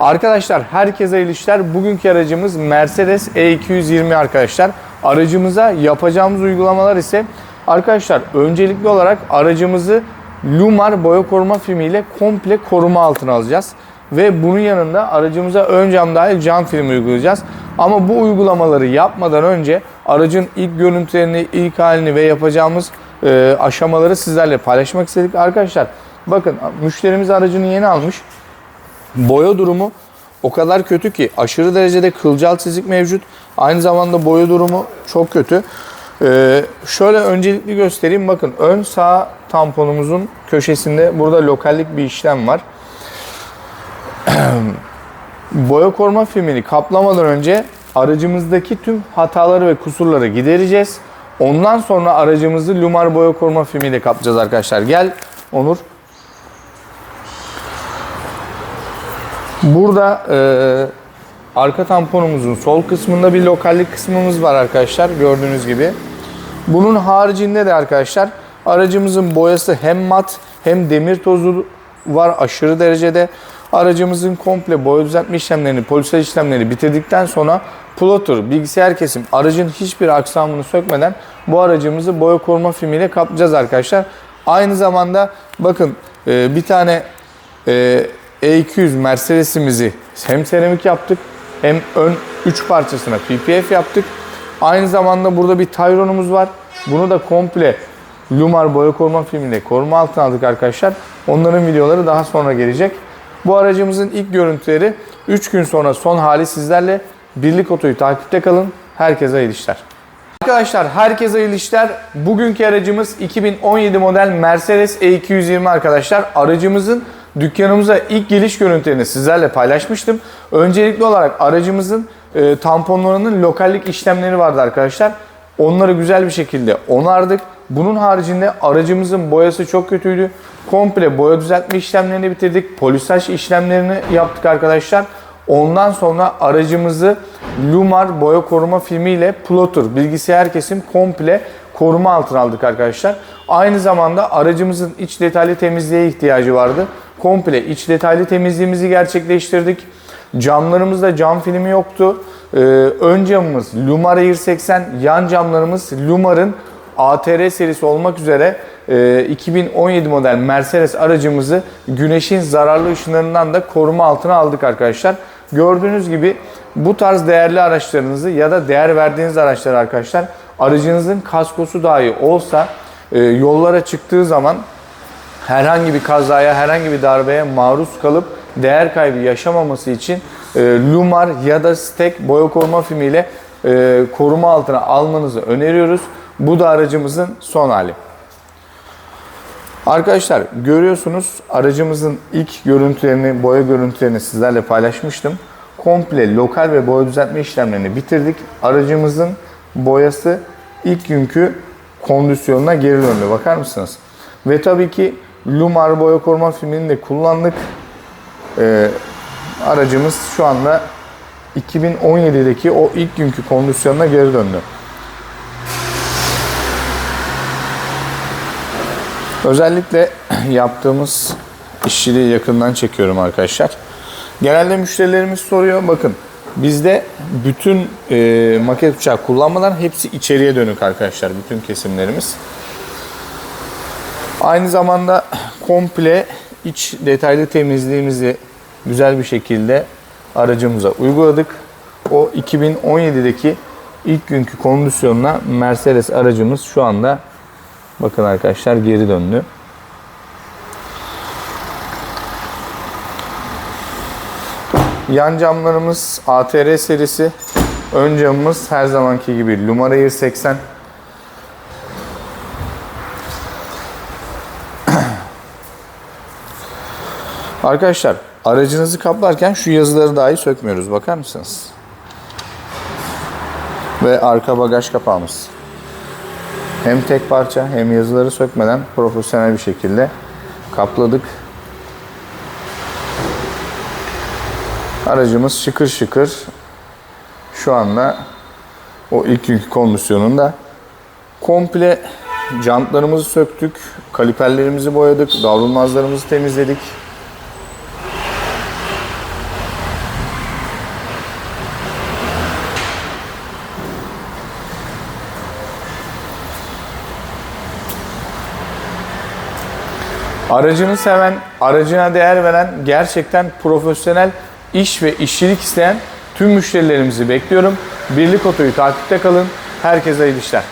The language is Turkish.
Arkadaşlar herkese hayırlı işler. Bugünkü aracımız Mercedes E220 arkadaşlar. Aracımıza yapacağımız uygulamalar ise arkadaşlar öncelikli olarak aracımızı Lumar boya koruma filmiyle komple koruma altına alacağız. Ve bunun yanında aracımıza ön cam dahil cam film uygulayacağız. Ama bu uygulamaları yapmadan önce aracın ilk görüntülerini, ilk halini ve yapacağımız e, aşamaları sizlerle paylaşmak istedik. Arkadaşlar bakın müşterimiz aracını yeni almış. Boya durumu o kadar kötü ki aşırı derecede kılcal çizik mevcut. Aynı zamanda boya durumu çok kötü. Ee, şöyle öncelikli göstereyim. Bakın ön sağ tamponumuzun köşesinde burada lokallik bir işlem var. Boya koruma filmini kaplamadan önce aracımızdaki tüm hataları ve kusurları gidereceğiz. Ondan sonra aracımızı Lumar boya koruma filmiyle kaplayacağız arkadaşlar. Gel Onur. Burada e, arka tamponumuzun sol kısmında bir lokallik kısmımız var arkadaşlar gördüğünüz gibi. Bunun haricinde de arkadaşlar aracımızın boyası hem mat hem demir tozu var aşırı derecede. Aracımızın komple boya düzeltme işlemlerini, polisaj işlemleri bitirdikten sonra plotter, bilgisayar kesim, aracın hiçbir aksamını sökmeden bu aracımızı boya koruma filmiyle kaplayacağız arkadaşlar. Aynı zamanda bakın e, bir tane e, E200 Mercedes'imizi hem seramik yaptık hem ön 3 parçasına PPF yaptık. Aynı zamanda burada bir Tayron'umuz var. Bunu da komple Lumar boya koruma filmiyle koruma altına aldık arkadaşlar. Onların videoları daha sonra gelecek. Bu aracımızın ilk görüntüleri 3 gün sonra son hali sizlerle. Birlik Oto'yu takipte kalın. Herkese hayırlı işler. Arkadaşlar herkese hayırlı işler. Bugünkü aracımız 2017 model Mercedes E220 arkadaşlar. Aracımızın dükkanımıza ilk geliş görüntülerini sizlerle paylaşmıştım. Öncelikli olarak aracımızın e, tamponlarının lokallik işlemleri vardı arkadaşlar. Onları güzel bir şekilde onardık. Bunun haricinde aracımızın boyası çok kötüydü. Komple boya düzeltme işlemlerini bitirdik. Polisaj işlemlerini yaptık arkadaşlar. Ondan sonra aracımızı Lumar boya koruma filmiyle plotter bilgisayar kesim komple koruma altına aldık arkadaşlar. Aynı zamanda aracımızın iç detaylı temizliğe ihtiyacı vardı. Komple iç detaylı temizliğimizi gerçekleştirdik. Camlarımızda cam filmi yoktu. Ee, ön camımız Lumar Air 80, yan camlarımız Lumar'ın ATR serisi olmak üzere e, 2017 model Mercedes aracımızı güneşin zararlı ışınlarından da koruma altına aldık arkadaşlar. Gördüğünüz gibi bu tarz değerli araçlarınızı ya da değer verdiğiniz araçlar arkadaşlar aracınızın kaskosu dahi olsa e, yollara çıktığı zaman herhangi bir kazaya, herhangi bir darbeye maruz kalıp değer kaybı yaşamaması için e, Lumar ya da Stek boya koruma filmiyle e, koruma altına almanızı öneriyoruz. Bu da aracımızın son hali. Arkadaşlar görüyorsunuz aracımızın ilk görüntülerini, boya görüntülerini sizlerle paylaşmıştım. Komple lokal ve boya düzeltme işlemlerini bitirdik. Aracımızın boyası ilk günkü kondisyonuna geri döndü. Bakar mısınız? Ve tabii ki Lumar boya koruma filmini de kullandık. Ee, aracımız şu anda 2017'deki o ilk günkü kondisyonuna geri döndü. Özellikle yaptığımız işçiliği yakından çekiyorum arkadaşlar. Genelde müşterilerimiz soruyor. Bakın bizde bütün e, maket uçağı kullanmadan hepsi içeriye dönük arkadaşlar. Bütün kesimlerimiz. Aynı zamanda komple iç detaylı temizliğimizi güzel bir şekilde aracımıza uyguladık. O 2017'deki ilk günkü kondisyonuna Mercedes aracımız şu anda bakın arkadaşlar geri döndü. Yan camlarımız ATR serisi. Ön camımız her zamanki gibi Lumar Air 80. Arkadaşlar aracınızı kaplarken şu yazıları dahi sökmüyoruz. Bakar mısınız? Ve arka bagaj kapağımız. Hem tek parça hem yazıları sökmeden profesyonel bir şekilde kapladık. Aracımız şıkır şıkır şu anda o ilk günkü kondisyonunda komple jantlarımızı söktük, kaliperlerimizi boyadık, davulmazlarımızı temizledik. Aracını seven, aracına değer veren, gerçekten profesyonel iş ve işçilik isteyen tüm müşterilerimizi bekliyorum. Birlik Oto'yu takipte kalın. Herkese iyi işler.